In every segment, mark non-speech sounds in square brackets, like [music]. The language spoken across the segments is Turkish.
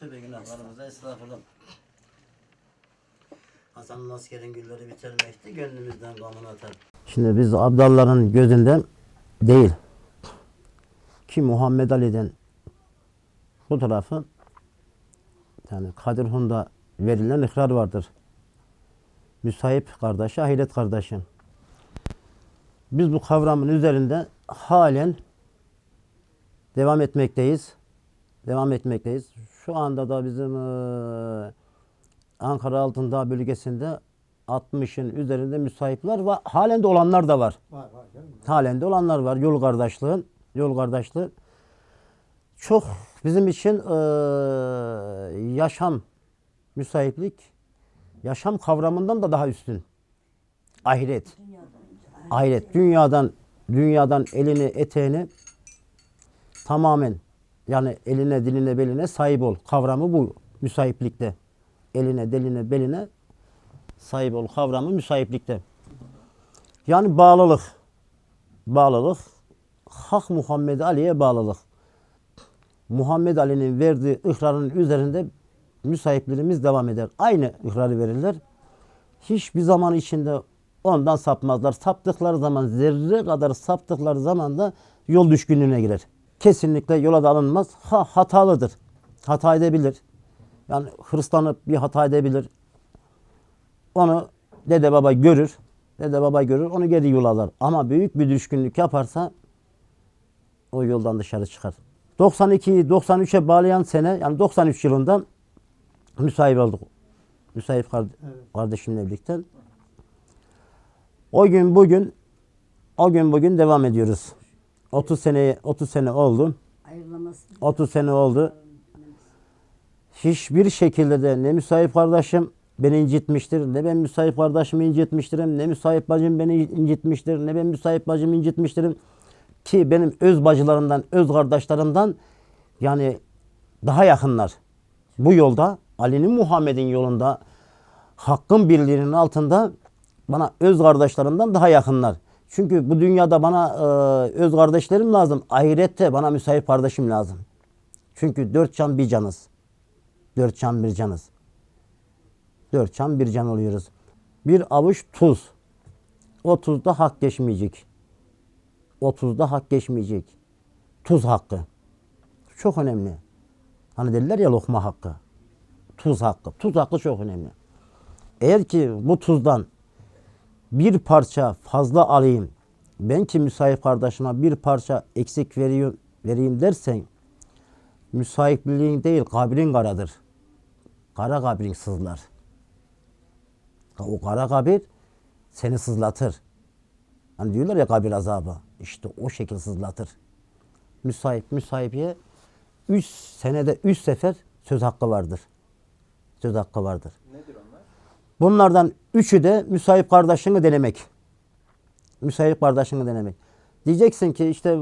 tövbe günahlarımıza estağfurullah. Hasan'ın askerin gülleri bitirmekti, gönlümüzden gamını atar. Şimdi biz Abdallah'ın gözünden değil ki Muhammed Ali'den fotoğrafı yani Kadir Hun'da verilen ikrar vardır. Müsahip kardeşi, ahiret kardeşi. Biz bu kavramın üzerinde halen devam etmekteyiz. Devam etmekteyiz. Şu anda da bizim eee, Ankara Altındağ bölgesinde 60'ın üzerinde müsahipler var. Halen de olanlar da var. Var var. Halen de olanlar var. Yol kardeşliği. Yol kardeşliği. Çok bizim için eee, yaşam, müsahiplik, yaşam kavramından da daha üstün. Ahiret. Ahiret. Dünyadan, dünyadan elini, eteğini tamamen yani eline, diline, beline sahip ol kavramı bu müsahiplikte. Eline, diline, beline sahip ol kavramı müsahiplikte. Yani bağlılık. Bağlılık. Hak Muhammed Ali'ye bağlılık. Muhammed Ali'nin verdiği ikrarın üzerinde müsahiplerimiz devam eder. Aynı ikrarı verirler. Hiçbir zaman içinde ondan sapmazlar. Saptıkları zaman zerre kadar saptıkları zaman da yol düşkünlüğüne girer. Kesinlikle yola da alınmaz. Ha hatalıdır. Hata edebilir. Yani hırslanıp bir hata edebilir. Onu dede baba görür. Dede baba görür. Onu geri yol alır. Ama büyük bir düşkünlük yaparsa o yoldan dışarı çıkar. 92'yi 93'e bağlayan sene yani 93 yılında müsahip olduk. Müsahip kar- kardeşimle birlikte. O gün bugün o gün bugün devam ediyoruz. 30 sene 30 sene oldu. Ayrılaması 30 sene oldu. Hiçbir şekilde de ne müsahip kardeşim beni incitmiştir, ne ben müsahip kardeşimi incitmiştirim, ne müsahip bacım beni incitmiştir, ne ben müsahip bacımı incitmiştirim. Ki benim öz bacılarımdan, öz kardeşlerimden yani daha yakınlar. Bu yolda Ali'nin Muhammed'in yolunda hakkın birliğinin altında bana öz kardeşlerimden daha yakınlar. Çünkü bu dünyada bana e, öz kardeşlerim lazım. Ahirette bana müsahip kardeşim lazım. Çünkü dört can bir canız. Dört can bir canız. Dört can bir can oluyoruz. Bir avuç tuz. O tuzda hak geçmeyecek. O tuzda hak geçmeyecek. Tuz hakkı. Çok önemli. Hani derler ya lokma hakkı. Tuz hakkı. Tuz hakkı çok önemli. Eğer ki bu tuzdan bir parça fazla alayım, ben ki müsahip kardeşime bir parça eksik veriyor, vereyim dersen, müsahipliğin değil kabrin karadır. Kara kabrin sızlar. O kara kabir seni sızlatır. Hani diyorlar ya kabir azabı. İşte o şekil sızlatır. Müsahip, müsahipiye üç senede üç sefer söz hakkı vardır. Söz hakkı vardır. Nedir onlar? Bunlardan üçü de müsahip kardeşini denemek. Müsahip kardeşini denemek. Diyeceksin ki işte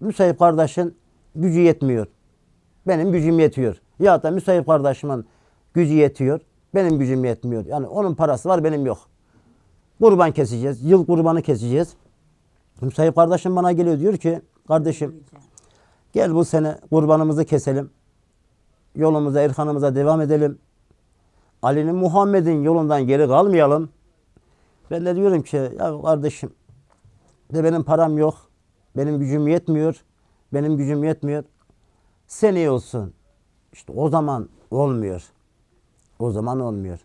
müsahip kardeşin gücü yetmiyor. Benim gücüm yetiyor. Ya da müsahip kardeşimin gücü yetiyor. Benim gücüm yetmiyor. Yani onun parası var benim yok. Kurban keseceğiz. Yıl kurbanı keseceğiz. Müsahip kardeşim bana geliyor diyor ki kardeşim gel bu sene kurbanımızı keselim. Yolumuza, erkanımıza devam edelim. Ali'nin Muhammed'in yolundan geri kalmayalım. Ben de diyorum ki ya kardeşim de benim param yok. Benim gücüm yetmiyor. Benim gücüm yetmiyor. Sen iyi olsun. İşte o zaman olmuyor. O zaman olmuyor.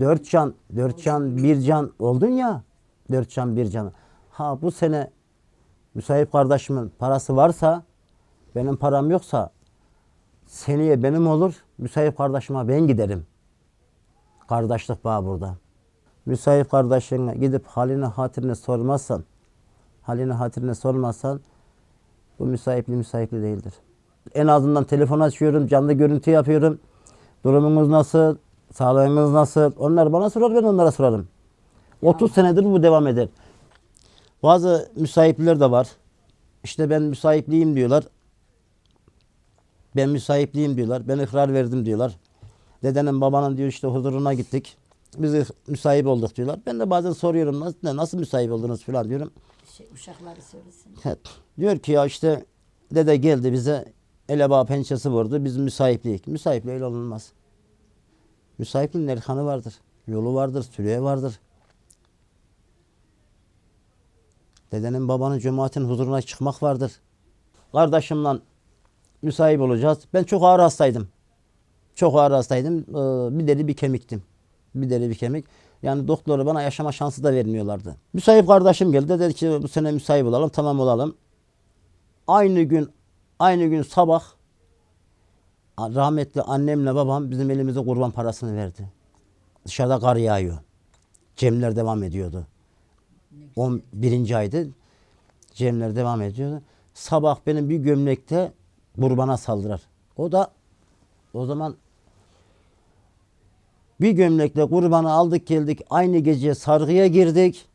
Dört can, dört can, bir can oldun ya. Dört can, bir can. Ha bu sene müsahip kardeşimin parası varsa, benim param yoksa seneye benim olur, müsahip kardeşime ben giderim. Kardeşlik bağı burada. Müsahip kardeşine gidip halini hatırını sormazsan, halini hatırını sormazsan bu müsahipli müsahipli değildir. En azından telefon açıyorum, canlı görüntü yapıyorum. Durumunuz nasıl? Sağlığınız nasıl? Onlar bana sorar, ben onlara sorarım. 30 senedir bu devam eder. Bazı müsahipler de var. İşte ben müsahipliyim diyorlar. Ben müsahipliyim diyorlar. Ben ikrar verdim diyorlar. Dedenin babanın diyor işte huzuruna gittik. Biz müsahip olduk diyorlar. Ben de bazen soruyorum nasıl, nasıl müsahip oldunuz falan diyorum. Şey, uşakları söylesin. Evet. Diyor ki ya işte dede geldi bize eleba pençesi vurdu. Biz müsahipliğik. Müsahipliğiyle olunmaz. Müsahipliğin erkanı vardır. Yolu vardır, süreye vardır. Dedenin babanın cemaatin huzuruna çıkmak vardır. Kardeşimle müsahip olacağız. Ben çok ağır hastaydım. Çok ağır hastaydım. Ee, bir deri bir kemiktim. Bir deri bir kemik. Yani doktoru bana yaşama şansı da vermiyorlardı. Müsahip kardeşim geldi. Dedi ki bu sene müsahip olalım. Tamam olalım. Aynı gün aynı gün sabah rahmetli annemle babam bizim elimize kurban parasını verdi. Dışarıda kar yağıyor. Cemler devam ediyordu. 11. aydı. Cemler devam ediyordu. Sabah benim bir gömlekte kurbana saldırar. O da o zaman bir gömlekle kurbanı aldık geldik. Aynı gece sargıya girdik.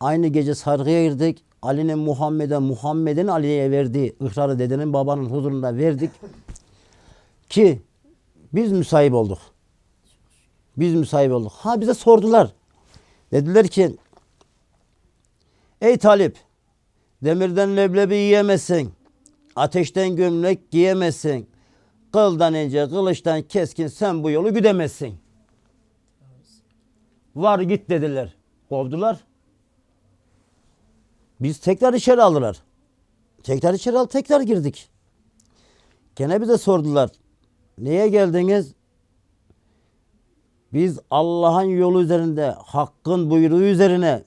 Aynı gece sargıya girdik. Ali'nin Muhammed'e, Muhammed'in Ali'ye verdiği ikrarı dedenin babanın huzurunda verdik. [laughs] Ki biz müsahip olduk. Biz müsahip olduk. Ha bize sordular. Dediler ki Ey Talip demirden leblebi yiyemezsin. Ateşten gömlek giyemezsin. Kıldan ince, kılıçtan keskin sen bu yolu güdemezsin. Var git dediler. Kovdular. Biz tekrar içeri aldılar. Tekrar içeri al, tekrar girdik. Gene bize sordular. Niye geldiniz? Biz Allah'ın yolu üzerinde, Hakk'ın buyruğu üzerine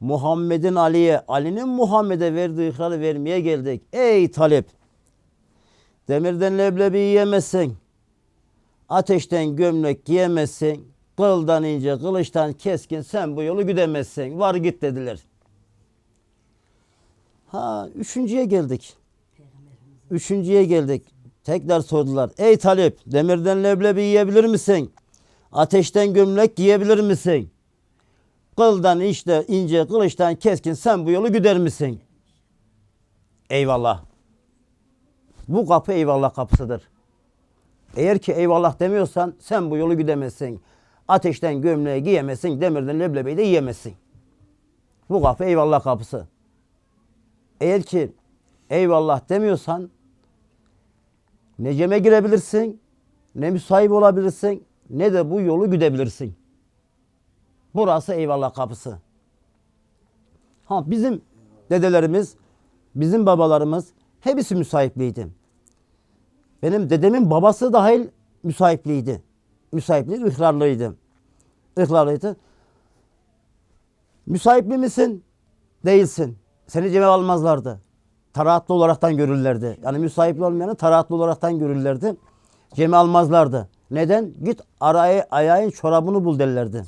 Muhammed'in Ali'ye, Ali'nin Muhammed'e verdiği ikrarı vermeye geldik. Ey talep! Demirden leblebi yiyemezsin. Ateşten gömlek giyemezsin. Kıldan ince, kılıçtan keskin sen bu yolu güdemezsin. Var git dediler. Ha üçüncüye geldik. Üçüncüye geldik. Tekrar sordular. Ey talep demirden leblebi yiyebilir misin? Ateşten gömlek giyebilir misin? Kıldan işte ince, kılıçtan keskin sen bu yolu güder misin? Eyvallah. Bu kapı eyvallah kapısıdır. Eğer ki eyvallah demiyorsan sen bu yolu güdemezsin. Ateşten gömleği giyemezsin, demirden leblebiyi de yiyemezsin. Bu kapı eyvallah kapısı. Eğer ki eyvallah demiyorsan ne ceme girebilirsin, ne müsahip olabilirsin, ne de bu yolu güdebilirsin. Burası eyvallah kapısı. Ha bizim dedelerimiz, bizim babalarımız hepsi müsahipliydi. Benim dedemin babası dahil müsahipliydi. Müsahipli ihrarlıydı. İhrarlıydı. Müsahipli misin? Değilsin. Seni cebe almazlardı. Tarahatlı olaraktan görürlerdi. Yani müsahipli olmayanı tarahatlı olaraktan görürlerdi. Cemi almazlardı. Neden? Git araya ayağın çorabını bul derlerdi.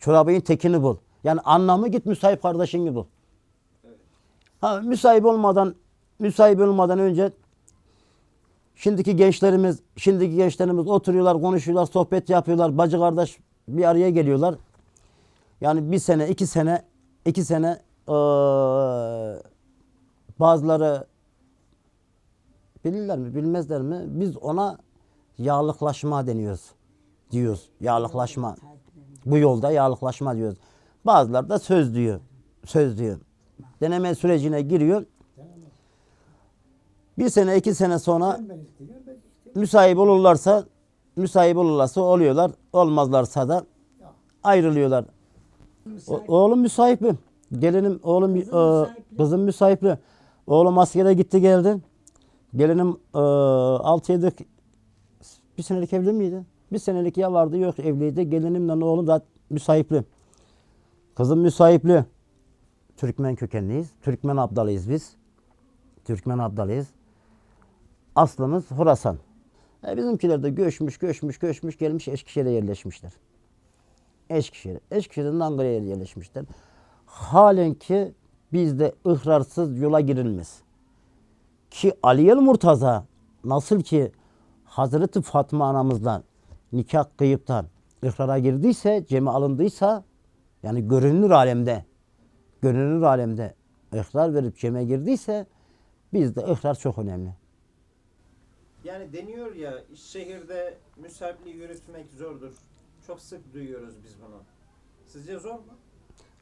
Çorabın tekini bul. Yani anlamı git müsahip kardeşini bul. Ha, müsahip olmadan müsahip olmadan önce şimdiki gençlerimiz şimdiki gençlerimiz oturuyorlar, konuşuyorlar, sohbet yapıyorlar. Bacı kardeş bir araya geliyorlar. Yani bir sene, iki sene, iki sene eee, bazıları bilirler mi, bilmezler mi? Biz ona yağlıklaşma deniyoruz. Diyoruz. Yağlıklaşma. Bu yolda yağlıklaşma diyoruz. Bazıları da söz diyor. Söz diyor. Deneme sürecine giriyor. Bir sene, iki sene sonra müsahip olurlarsa müsahip olurlarsa oluyorlar. Olmazlarsa da ayrılıyorlar. O- oğlum müsahipli. Gelinim oğlum Kızın e, müsahipli. kızım müsahipli. Oğlum askere gitti geldi. Gelinim e, 6 7 bir senelik evli miydi? Bir senelik ya vardı yok evliydi. Gelinimle oğlum da müsahipli. Kızım müsahipli. Türkmen kökenliyiz. Türkmen abdalıyız biz. Türkmen abdalıyız. Aslımız Horasan. E bizimkiler de göçmüş, göçmüş, göçmüş gelmiş Eskişehir'e yerleşmişler. Eskişehir. Eskişehir'den Ankara'ya yerleşmişler. Halen ki bizde ıhrarsız yola girilmez. Ki Aliyel Murtaza nasıl ki Hazreti Fatma anamızdan nikah kıyıptan ihrara girdiyse, cemi alındıysa yani görünür alemde görünür alemde ihrar verip ceme girdiyse bizde ihrar çok önemli. Yani deniyor ya şehirde müsahipliği yürütmek zordur. Çok sık duyuyoruz biz bunu. Sizce zor mu?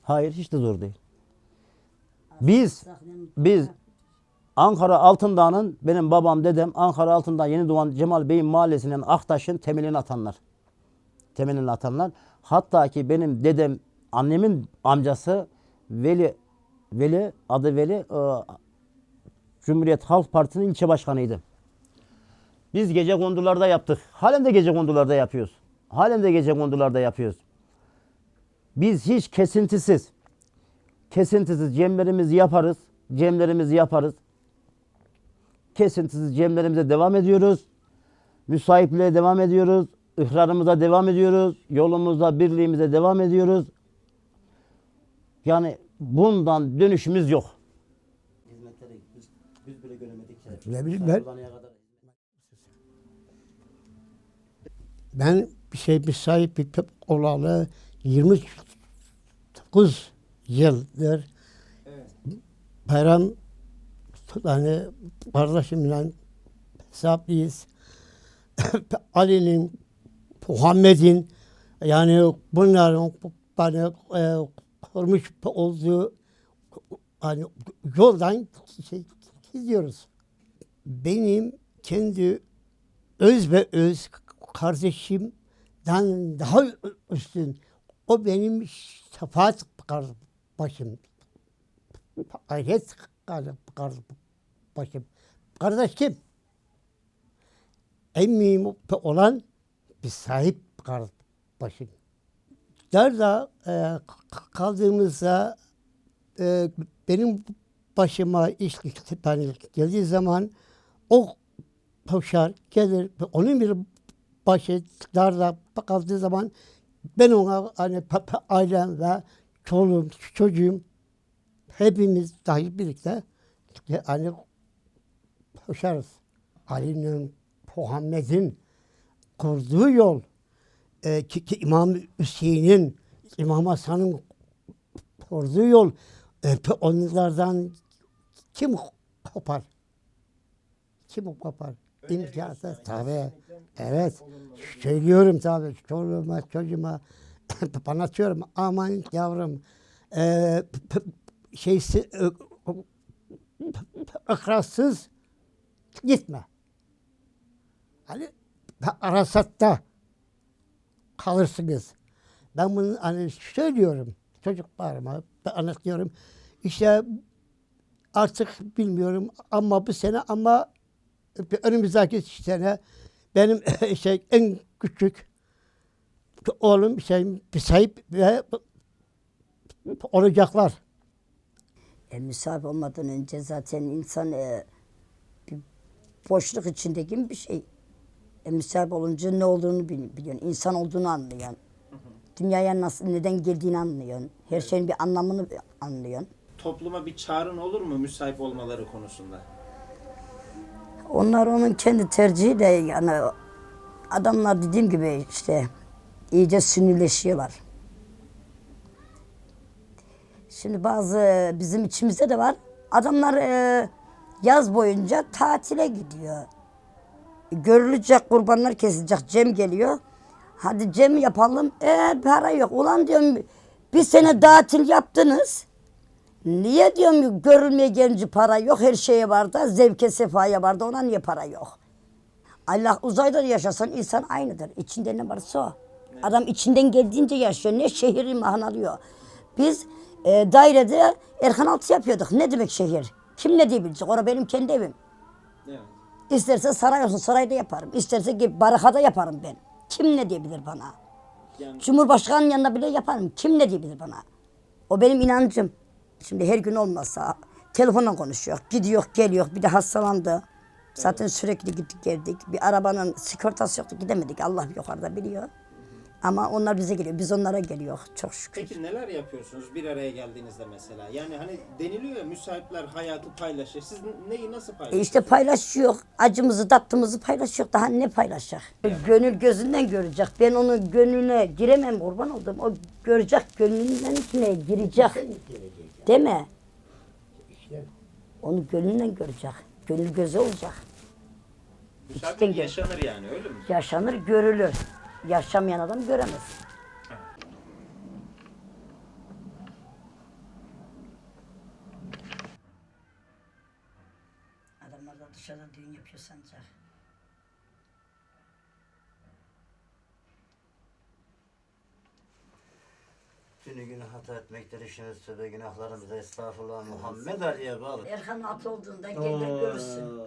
Hayır hiç de zor değil. Biz- biz- Ankara Altındağ'ın benim babam dedem Ankara Altındağ Yeni Doğan Cemal Bey'in mahallesinin Aktaş'ın temelini atanlar. Temelini atanlar. Hatta ki benim dedem annemin amcası Veli Veli adı Veli e, Cumhuriyet Halk Partisi'nin ilçe başkanıydı. Biz gece kondularda yaptık. Halen de gece kondularda yapıyoruz. Halen de gece kondularda yapıyoruz. Biz hiç kesintisiz, kesintisiz cemlerimizi yaparız. Cemlerimizi yaparız. Kesintisiz cemlerimize devam ediyoruz. Müsaipliğe devam ediyoruz. İhrarımıza devam ediyoruz. Yolumuzda, birliğimize devam ediyoruz. Yani bundan dönüşümüz yok. Hizmetleri biz, biz bile göremedik. Ne bileyim ben- Ben bir şey bir sahip bir olalı 29 yıldır Evet. bayram yani kardeşimle hesaplıyız. [coughs] Ali'nin, Muhammed'in yani bunların bana e, kurmuş olduğu hani yoldan şey, gidiyoruz. Benim kendi öz ve öz kardeşimden daha üstün. O benim şefaat başım. Ahiret başım. Kardeş kim? En mühim olan bir sahip başım. Nerede kaldığımızda e, benim başıma iş yani geldiği zaman o koşar gelir onun bir başı darda kaldığı zaman ben ona hani ailem ve çoluğum çocuğum hepimiz dahil birlikte hani koşarız. Ali'nin Muhammed'in kurduğu yol e, ki, ki İmam Hüseyin'in İmam Hasan'ın kurduğu yol e, onlardan kim kopar? Kim kopar? İmkansız tabii. Evet. Söylüyorum tabii. Çoluğuma, çocuğuma [coughs] anlatıyorum. Aman yavrum. P- şeysi ikrasız gitme. Hani arasatta kalırsınız. Ben bunu hani söylüyorum çocuklarıma anlatıyorum. İşte artık bilmiyorum ama bu sene ama önümüzdeki sene benim [laughs] şey en küçük oğlum şey bir sahip ve olacaklar. E, misafir olmadan önce zaten insan e, bir boşluk içindeki bir şey. E, misafir olunca ne olduğunu bil- biliyorsun. İnsan olduğunu anlıyorsun. Dünyaya nasıl, neden geldiğini anlıyorsun. Her şeyin bir anlamını anlıyorsun. Topluma bir çağrın olur mu müsait olmaları konusunda? Onlar onun kendi tercihi de yani adamlar dediğim gibi işte iyice sinirleşiyorlar. Şimdi bazı bizim içimizde de var. Adamlar e, yaz boyunca tatile gidiyor. Görülecek kurbanlar kesilecek cem geliyor. Hadi cem yapalım. E para yok. Ulan diyorum bir sene tatil yaptınız. Niye diyorum görülmeye gelince para yok her şeye var da zevke sefaya var da ona niye para yok? Allah uzayda da yaşasan insan aynıdır. İçinde ne varsa o. Adam içinden geldiğince yaşıyor. Ne şehri mahnalıyor. Biz e, dairede Erkan Altı yapıyorduk. Ne demek şehir? Kim ne diyebilecek? Orada benim kendi evim. Evet. İsterse saray olsun sarayda yaparım. İsterse barakada yaparım ben. Kim ne diyebilir bana? Yani Cumhurbaşkanının yanında bile yaparım. Kim ne diyebilir bana? O benim inancım. Şimdi her gün olmasa telefonla konuşuyor. Gidiyor geliyor. Bir de hastalandı. Zaten sürekli gittik geldik. Bir arabanın sigortası yoktu gidemedik. Allah yukarıda biliyor. Ama onlar bize geliyor. Biz onlara geliyor. Çok şükür. peki neler yapıyorsunuz bir araya geldiğinizde mesela? Yani hani deniliyor ya müsaitler hayatı paylaşır. Siz neyi nasıl E paylaşıyorsunuz? işte paylaşıyor. Acımızı, tatlımızı paylaşıyor. Daha ne paylaşacak? Gönül gözünden görecek. Ben onun gönlüne giremem kurban oldum. O görecek gönlünden içine girecek. Değil mi? Onu gönlünden görecek. Gönül gözü olacak. Müsaitlik yaşanır yani öyle mi? Yaşanır, görülür. Yaşamayan adam göremez. Aşağıda düğün yapıyor sancak. Günü günü hata etmektir işimiz tövbe günahlarımıza estağfurullah Muhammed Ali'ye bağlı. Erhan at olduğunda gelir görürsün.